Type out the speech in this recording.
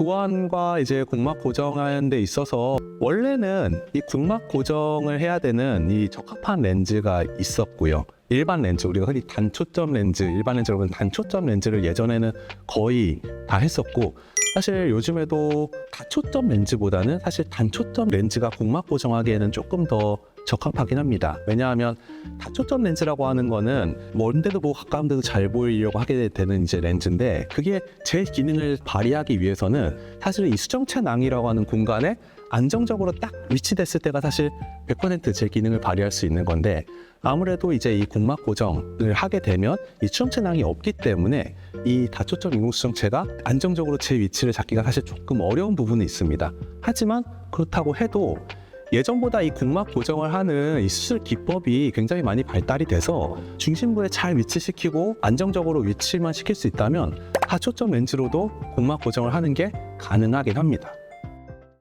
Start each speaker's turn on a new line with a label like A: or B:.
A: 교환과 이제 공막 고정하는 데 있어서 원래는 이 국막 고정을 해야 되는 이 적합한 렌즈가 있었고요. 일반 렌즈 우리가 흔히 단초점 렌즈 일반 렌즈 여러분 단초점 렌즈를 예전에는 거의 다 했었고 사실 요즘에도 다초점 렌즈보다는 사실 단초점 렌즈가 공막 고정하기에는 조금 더 적합하긴 합니다. 왜냐하면 다초점 렌즈라고 하는 거는 먼데도 보고 가까운 데도 잘 보이려고 하게 되는 이제 렌즈인데 그게 제 기능을 발휘하기 위해서는 사실 이 수정체 낭이라고 하는 공간에 안정적으로 딱 위치됐을 때가 사실 100%제 기능을 발휘할 수 있는 건데 아무래도 이제 이 공막 고정을 하게 되면 이 수정체 낭이 없기 때문에 이 다초점 인공 수정체가 안정적으로 제 위치를 잡기가 사실 조금 어려운 부분이 있습니다. 하지만 그렇다고 해도 예전보다 이 공막 고정을 하는 이 수술 기법이 굉장히 많이 발달이 돼서 중심부에 잘 위치시키고 안정적으로 위치만 시킬 수 있다면 다초점 렌즈로도 공막 고정을 하는 게 가능하긴 합니다.